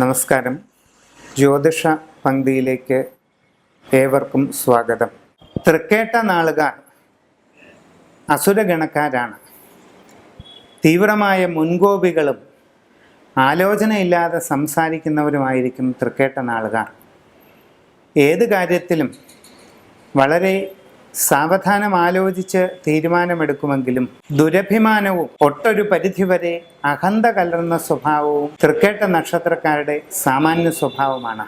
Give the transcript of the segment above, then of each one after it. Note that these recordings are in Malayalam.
നമസ്കാരം. ജ്യോതിഷ പങ്ക്തിയിലേക്ക് ഏവർക്കും സ്വാഗതം. തൃക്കേട്ട നാളുകാർ അസുരഗണക്കാരാണ്. തീവ്രമായ മുൻകോപികളും ആലോചനയില്ലാതെ സംസാരിക്കുന്നവരുമായിരിക്കും തൃക്കേട്ട നാളുകാർ. ഏത് കാര്യത്തിലും വളരെ സാവധാനം ആലോചിച്ച് തീരുമാനമെടുക്കുമെങ്കിലും ദുരഭിമാനവും ഒട്ടൊരു പരിധിവരെ അഹന്ത കലർന്ന സ്വഭാവവും തൃക്കേട്ട നക്ഷത്രക്കാരുടെ സാമാന്യ സ്വഭാവമാണ്.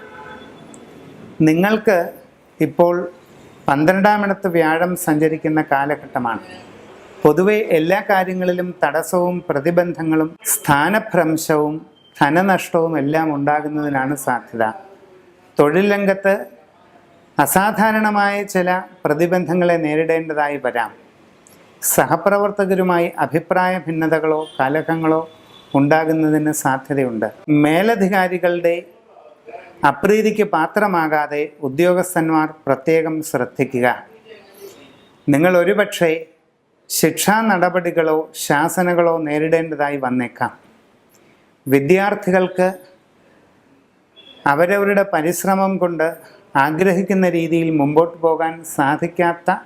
നിങ്ങൾക്ക് ഇപ്പോൾ പന്ത്രണ്ടാമിടത്ത് വ്യാഴം സഞ്ചരിക്കുന്ന കാലഘട്ടമാണ്. പൊതുവെ എല്ലാ കാര്യങ്ങളിലും തടസ്സവും പ്രതിബന്ധങ്ങളും സ്ഥാനഭ്രംശവും ധനനഷ്ടവും എല്ലാം ഉണ്ടാകുന്നതിനാണ് സാധ്യത. തൊഴിൽ രംഗത്ത് അസാധാരണമായ ചില പ്രതിബന്ധങ്ങളെ നേരിടേണ്ടതായി വരാം. സഹപ്രവർത്തകരുമായി അഭിപ്രായ ഭിന്നതകളോ കലഹങ്ങളോ ഉണ്ടാകുന്നതിന് സാധ്യതയുണ്ട്. മേലധികാരികളുടെ അപ്രീതിക്ക് പാത്രമാകാതെ ഉദ്യോഗസ്ഥന്മാർ പ്രത്യേകം ശ്രദ്ധിക്കുക. നിങ്ങൾ ഒരുപക്ഷെ ശിക്ഷാ നടപടികളോ ശാസനകളോ നേരിടേണ്ടതായി വന്നേക്കാം. വിദ്യാർത്ഥികൾക്ക് അവരവരുടെ പരിശ്രമം കൊണ്ട് ആഗ്രഹിക്കുന്ന രീതിയിൽ മുമ്പോട്ട് പോകാൻ സാധിക്കാത്ത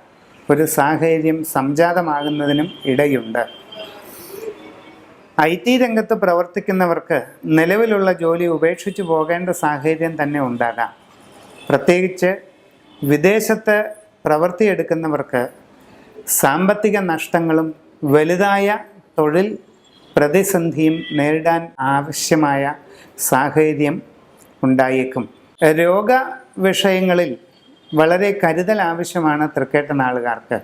ഒരു സാഹചര്യം സംജാതമാകുന്നതിനും ഇടയുണ്ട്. ഐ ടി രംഗത്ത് പ്രവർത്തിക്കുന്നവർക്ക് നിലവിലുള്ള ജോലി ഉപേക്ഷിച്ചു പോകേണ്ട സാഹചര്യം തന്നെ ഉണ്ടാകാം. പ്രത്യേകിച്ച് വിദേശത്ത് പ്രവൃത്തിയെടുക്കുന്നവർക്ക് സാമ്പത്തിക നഷ്ടങ്ങളും വലുതായ തൊഴിൽ പ്രതിസന്ധിയും നേരിടാൻ ആവശ്യമായ സാഹചര്യം ഉണ്ടായേക്കും. രോഗ വിഷയങ്ങളിൽ വളരെ കരുതൽ ആവശ്യമാണ് തൃക്കേട്ട നാളുകാർക്ക്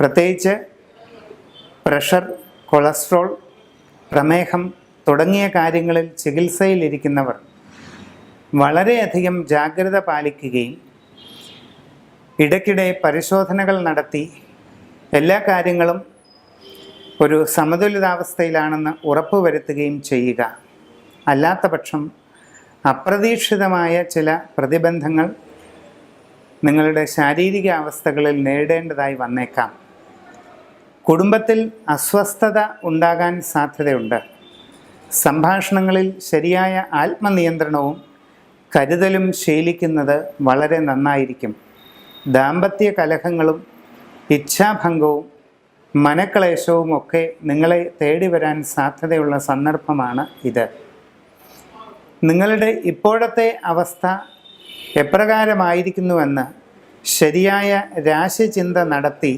പ്രത്യേകിച്ച് പ്രഷർ കൊളസ്ട്രോൾ പ്രമേഹം തുടങ്ങിയ കാര്യങ്ങളിൽ ചികിത്സയിലിരിക്കുന്നവർ വളരെയധികം ജാഗ്രത പാലിക്കുകയും ഇടയ്ക്കിടെ പരിശോധനകൾ നടത്തി എല്ലാ കാര്യങ്ങളും ഒരു സമതുലിതാവസ്ഥയിലാണെന്ന് ഉറപ്പുവരുത്തുകയും ചെയ്യുക. അല്ലാത്ത പക്ഷം അപ്രതീക്ഷിതമായ ചില പ്രതിബന്ധങ്ങൾ നിങ്ങളുടെ ശാരീരിക അവസ്ഥകളിൽ നേരിടേണ്ടതായി വന്നേക്കാം. കുടുംബത്തിൽ അസ്വസ്ഥത ഉണ്ടാകാൻ സാധ്യതയുണ്ട്. സംഭാഷണങ്ങളിൽ ശരിയായ ആത്മനിയന്ത്രണവും കരുതലും ശീലിക്കുന്നത് വളരെ നന്നായിരിക്കും. ദാമ്പത്യ കലഹങ്ങളും ഇച്ഛാഭംഗവും മനക്ലേശവും ഒക്കെ നിങ്ങളെ തേടി വരാൻ സാധ്യതയുള്ള സന്ദർഭമാണ് ഇത്. നിങ്ങളുടെ ഇപ്പോഴത്തെ അവസ്ഥ എപ്രകാരമായിരിക്കുന്നുവെന്ന് ശരിയായ രാശിചിന്ത നടത്തി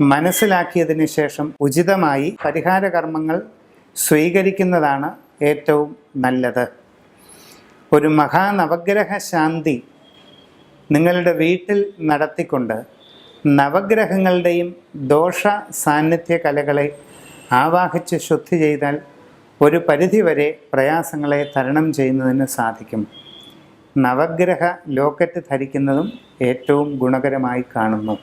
മനസ്സിലാക്കിയതിന് ശേഷം ഉചിതമായി പരിഹാരകർമ്മങ്ങൾ സ്വീകരിക്കുന്നതാണ് ഏറ്റവും നല്ലത്. ഒരു മഹാനവഗ്രഹ ശാന്തി നിങ്ങളുടെ വീട്ടിൽ നടത്തിക്കൊണ്ട് നവഗ്രഹങ്ങളുടെയും ദോഷ സാന്നിധ്യ കലകളെ ആവാഹിച്ച് ശുദ്ധി ചെയ്താൽ ഒരു പരിധിവരെ പ്രയാസങ്ങളെ തരണം ചെയ്യുന്നതിന് സാധിക്കും. നവഗ്രഹ ലോക്കറ്റ് ധരിക്കുന്നതും ഏറ്റവും ഗുണകരമായി കാണുന്നു.